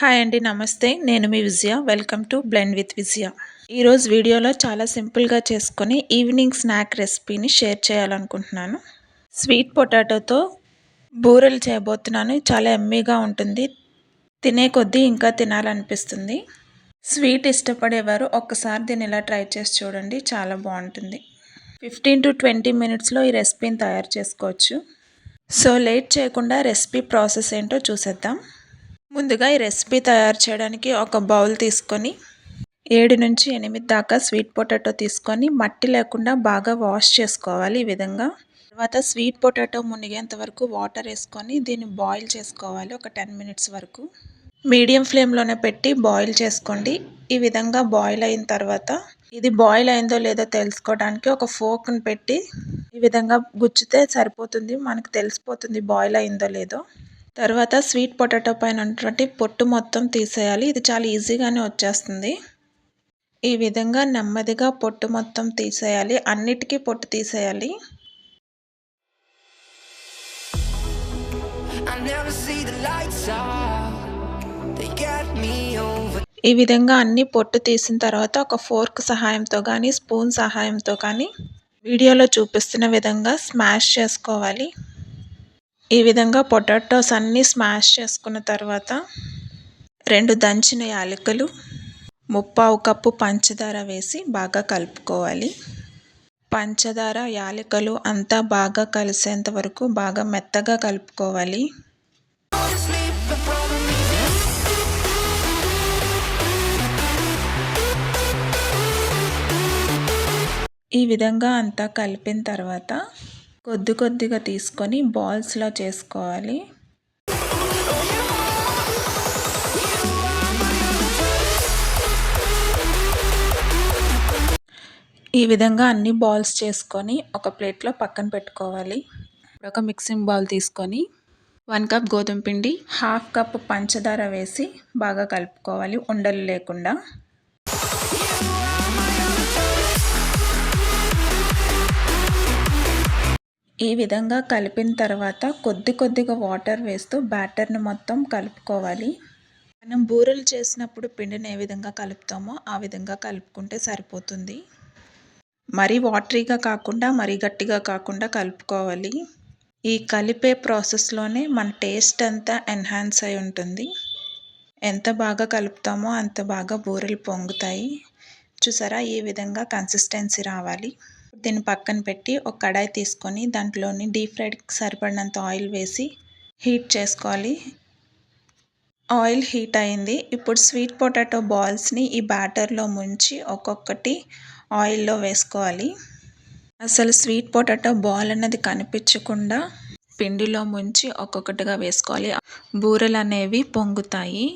Hi అండి నమస్తే. నేను మీ Vijaya. Welcome to blend with Vijaya. ఈరోజు వీడియోలో చాలా సింపుల్గా చేసుకొని ఈవినింగ్ స్నాక్ రెసిపీని షేర్ చేయాలనుకుంటున్నాను. స్వీట్ పొటాటోతో బూరెలు చేయబోతున్నాను. చాలా ఎమ్మీగా ఉంటుంది. తినే కొద్దీ ఇంకా తినాలనిపిస్తుంది. స్వీట్ ఇష్టపడేవారు ఒక్కసారి దీన్ని ఇలా ట్రై చేసి చూడండి. చాలా బాగుంటుంది. ఫిఫ్టీన్ టు ట్వంటీ మినిట్స్లో ఈ రెసిపీని తయారు చేసుకోవచ్చు. సో లేట్ చేయకుండా రెసిపీ ప్రాసెస్ ఏంటో చూసేద్దాం. ముందుగా ఈ రెసిపీ తయారు చేయడానికి ఒక బౌల్ తీసుకొని ఏడు నుంచి ఎనిమిది దాకా స్వీట్ పొటాటో తీసుకొని మట్టి లేకుండా బాగా వాష్ చేసుకోవాలి ఈ విధంగా. తర్వాత స్వీట్ పొటాటో మునిగేంత వరకు వాటర్ వేసుకొని దీన్ని బాయిల్ చేసుకోవాలి ఒక టెన్ మినిట్స్ వరకు. మీడియం ఫ్లేమ్లోనే పెట్టి బాయిల్ చేసుకోండి. ఈ విధంగా బాయిల్ అయిన తర్వాత ఇది బాయిల్ అయిందో లేదో తెలుసుకోవడానికి ఒక ఫోక్ని పెట్టి ఈ విధంగా గుచ్చితే సరిపోతుంది. మనకు తెలిసిపోతుంది బాయిల్ అయిందో లేదో. తర్వాత స్వీట్ పొటాటో పైన ఉన్నటువంటి పొట్టు మొత్తం తీసేయాలి. ఇది చాలా ఈజీగానే వచ్చేస్తుంది. ఈ విధంగా నెమ్మదిగా పొట్టు మొత్తం తీసేయాలి. అన్నిటికీ పొట్టు తీసేయాలి. ఈ విధంగా అన్ని పొట్టు తీసిన తర్వాత ఒక ఫోర్క్ సహాయంతో కానీ స్పూన్ సహాయంతో కానీ వీడియోలో చూపిస్తున్న విధంగా స్మాష్ చేసుకోవాలి. ఈ విధంగా పొటాటోస్ అన్నీ స్మాష్ చేసుకున్న తర్వాత రెండు దంచిన యాలకులు ముప్పావు కప్పు పంచదార వేసి బాగా కలుపుకోవాలి. పంచదార యాలకులు అంతా బాగా కలిసేంత వరకు బాగా మెత్తగా కలుపుకోవాలి. ఈ విధంగా అంతా కలిపిన తర్వాత కొద్ది కొద్దిగా తీసుకొని బాల్స్లో చేసుకోవాలి. ఈ విధంగా అన్ని బాల్స్ చేసుకొని ఒక ప్లేట్లో పక్కన పెట్టుకోవాలి. ఒక మిక్సింగ్ బౌల్ తీసుకొని వన్ కప్ గోధుమ పిండి హాఫ్ కప్ పంచదార వేసి బాగా కలుపుకోవాలి ఉండలు లేకుండా. ఈ విధంగా కలిపిన తర్వాత కొద్ది కొద్దిగా వాటర్ వేస్తూ బ్యాటర్ని మొత్తం కలుపుకోవాలి. మనం బూరెలు చేసినప్పుడు పిండిని ఏ విధంగా కలుపుతామో ఆ విధంగా కలుపుకుంటే సరిపోతుంది. మరీ వాటరీగా కాకుండా మరీ గట్టిగా కాకుండా కలుపుకోవాలి. ఈ కలిపే ప్రాసెస్లోనే మన టేస్ట్ అంతా ఎన్హాన్స్ అయి ఉంటుంది. ఎంత బాగా కలుపుతామో అంత బాగా బూరెలు పొంగుతాయి. చూసారా? ఈ విధంగా కన్సిస్టెన్సీ రావాలి. దీన్ని పక్కన పెట్టి ఒక కడాయి తీసుకొని దాంట్లోని డీప్ ఫ్రైడ్కి సరిపడినంత ఆయిల్ వేసి హీట్ చేసుకోవాలి. ఆయిల్ హీట్ అయింది. ఇప్పుడు స్వీట్ పొటాటో బాల్స్ని ఈ బ్యాటర్లో ముంచి ఒక్కొక్కటి ఆయిల్లో వేసుకోవాలి. అసలు స్వీట్ పొటాటో బాల్ అన్నది కనిపించకుండా పిండిలో ముంచి ఒక్కొక్కటిగా వేసుకోవాలి. బూరెలు అనేవి పొంగుతాయి.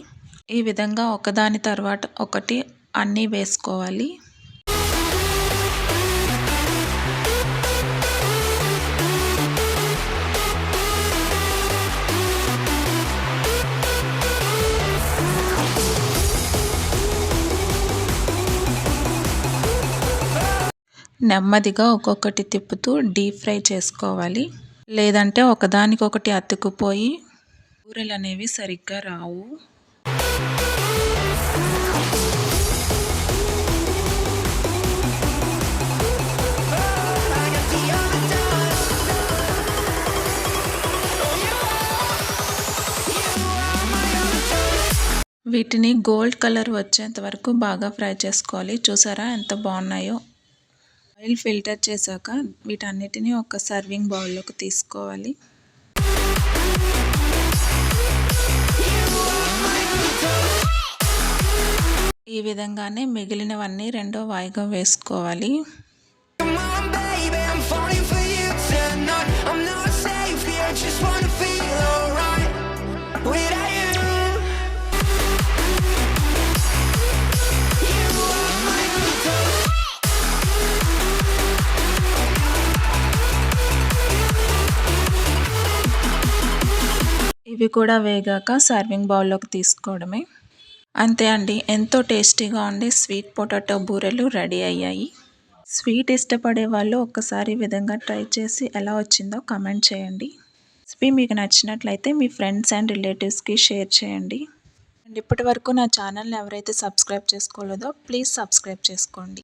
ఈ విధంగా ఒకదాని తర్వాత ఒకటి అన్నీ వేసుకోవాలి. నెమ్మదిగా ఒక్కొక్కటి తిప్పుతూ డీప్ ఫ్రై చేసుకోవాలి. లేదంటే ఒకదానికొకటి అతుక్కుపోయి కూరలు అనేవి సరిగ్గా రావు. వీటిని గోల్డ్ కలర్ వచ్చేంత వరకు బాగా ఫ్రై చేసుకోవాలి. చూసారా ఎంత బాగున్నాయో? ఆయిల్ ఫిల్టర్ చేశాక వీటన్నిటిని ఒక సర్వింగ్ బౌల్లోకి తీసుకోవాలి. ఈ విధంగానే మిగిలినవన్నీ రెండో వాయిగా వేసుకోవాలి. ఇవి కూడా వేగాక సర్వింగ్ బౌల్లోకి తీసుకోవడమే. అంతే అండి ఎంతో టేస్టీగా ఉండే స్వీట్ పొటాటో బూరెలు రెడీ అయ్యాయి. స్వీట్ ఇష్టపడే వాళ్ళు ఒక్కసారి విధంగా ట్రై చేసి ఎలా వచ్చిందో కమెంట్ చేయండి. రెసిపీ మీకు నచ్చినట్లయితే మీ ఫ్రెండ్స్ అండ్ రిలేటివ్స్కి షేర్ చేయండి. అండ్ ఇప్పటి వరకు నా ఛానల్ని ఎవరైతే సబ్స్క్రైబ్ చేసుకోలేదో ప్లీజ్ సబ్స్క్రైబ్ చేసుకోండి.